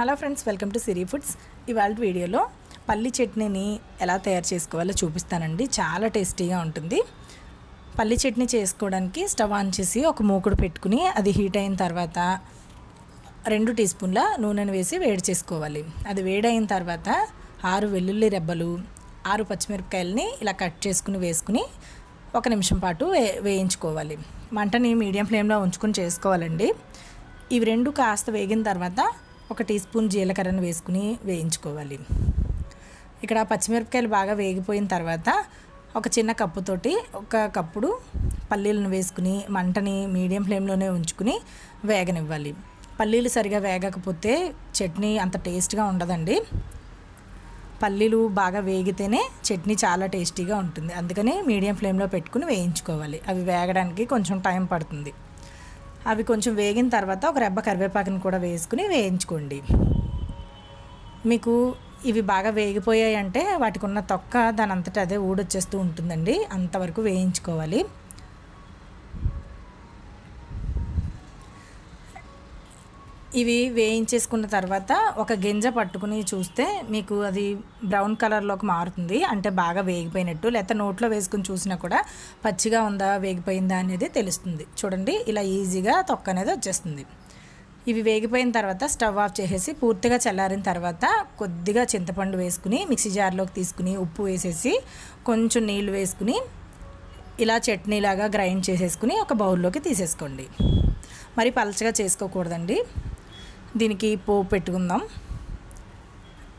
Hello friends welcome to Siri foods. ఇవాళ వీడియోలో పల్లి చట్నీని ఎలా తయారు చేసుకోవాలో చూపిస్తానండి. చాలా టేస్టీగా ఉంటుంది. పల్లి చట్నీ చేసుకోవడానికి స్టవ్ ఆన్ చేసి ఒక మూకుడు పెట్టుకుని అది హీట్ అయిన తర్వాత రెండు టీ స్పూన్ల నూనెను వేసి వేడి చేసుకోవాలి. అది వేడైన తర్వాత ఆరు వెల్లుల్లి రెబ్బలు ఆరు పచ్చిమిరపకాయలని ఇలా కట్ చేసుకుని వేసుకుని ఒక నిమిషం పాటు వే వేయించుకోవాలి. మంటని మీడియం ఫ్లేమ్లో ఉంచుకొని చేసుకోవాలండి. ఇవి రెండు కాస్త వేగిన తర్వాత ఒక టీ స్పూన్ జీలకర్రను వేసుకుని వేయించుకోవాలి. ఇక్కడ పచ్చిమిరపకాయలు బాగా వేగిపోయిన తర్వాత ఒక చిన్న కప్పుతోటి ఒక కప్పుడు పల్లీలను వేసుకుని మంటని మీడియం ఫ్లేమ్లోనే ఉంచుకుని వేగనివ్వాలి. పల్లీలు సరిగా వేగకపోతే చట్నీ అంత టేస్ట్గా ఉండదండి. పల్లీలు బాగా వేగితేనే చట్నీ చాలా టేస్టీగా ఉంటుంది. అందుకని మీడియం ఫ్లేమ్లో పెట్టుకుని వేయించుకోవాలి. అవి వేగడానికి కొంచెం టైం పడుతుంది. అవి కొంచెం వేగిన తర్వాత ఒక రెబ్బ కరివేపాకుని కూడా వేసుకుని వేయించుకోండి. మీకు ఇవి బాగా వేగిపోయాయి అంటే వాటికి ఉన్న తొక్క దాని అంతటా అదే ఊడొచ్చేస్తూ ఉంటుందండి. అంతవరకు వేయించుకోవాలి. ఇవి వేయించేసుకున్న తర్వాత ఒక గింజ పట్టుకుని చూస్తే మీకు అది బ్రౌన్ కలర్లోకి మారుతుంది. అంటే బాగా వేగిపోయినట్టు లేకపోతే నోట్లో వేసుకుని చూసినా కూడా పచ్చిగా ఉందా వేగిపోయిందా అనేది తెలుస్తుంది. చూడండి ఇలా ఈజీగా తొక్క అనేది వచ్చేస్తుంది. ఇవి వేగిపోయిన తర్వాత స్టవ్ ఆఫ్ చేసేసి పూర్తిగా చల్లారిన తర్వాత కొద్దిగా చింతపండు వేసుకుని మిక్సీ జార్లోకి తీసుకుని ఉప్పు వేసేసి కొంచెం నీళ్ళు వేసుకుని ఇలా చట్నీలాగా గ్రైండ్ చేసేసుకుని ఒక బౌల్లోకి తీసేసుకోండి. మరి పలచగా చేసుకోకూడదండి. దీనికి పోపు పెట్టుకుందాం.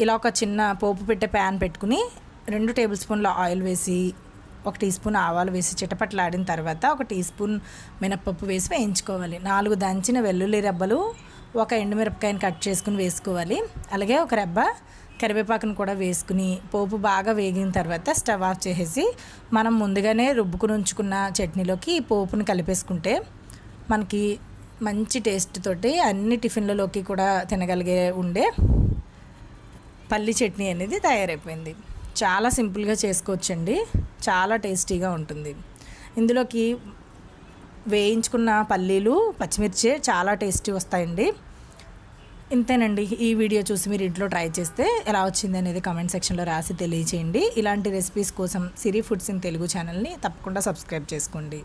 ఇలా ఒక చిన్న పోపు పెట్టే ప్యాన్ పెట్టుకుని రెండు టేబుల్ స్పూన్ల ఆయిల్ వేసి ఒక టీ స్పూన్ ఆవాలు వేసి చిటపట్లాడిన తర్వాత ఒక టీ స్పూన్ మినప్పప్పు వేసి వేయించుకోవాలి. నాలుగు దంచిన వెల్లుల్లి రెబ్బలు ఒక ఎండుమిరపకాయని కట్ చేసుకుని వేసుకోవాలి. అలాగే ఒక రెబ్బ కరివేపాకును కూడా వేసుకుని పోపు బాగా వేగిన తర్వాత స్టవ్ ఆఫ్ చేసేసి మనం ముందుగానే రుబ్బుకుని ఉంచుకున్న చట్నీలోకి ఈ పోపును కలిపేసుకుంటే మనకి మంచి టేస్ట్ తోటి అన్ని టిఫిన్లలోకి కూడా తినగలిగే ఉండే పల్లి చట్నీ అనేది తయారైపోయింది. చాలా సింపుల్గా చేసుకోవచ్చండి. చాలా టేస్టీగా ఉంటుంది. ఇందులోకి వేయించుకున్న పల్లీలు పచ్చిమిర్చి చాలా టేస్టీ వస్తాయండి. ఇంతేనండి. ఈ వీడియో చూసి మీరు ఇంట్లో ట్రై చేస్తే ఎలా వచ్చింది అనేది కమెంట్ సెక్షన్లో రాసి తెలియచేయండి. ఇలాంటి రెసిపీస్ కోసం సిరీ ఫుడ్స్ ఇన్ తెలుగు ఛానల్ని తప్పకుండా సబ్స్క్రైబ్ చేసుకోండి.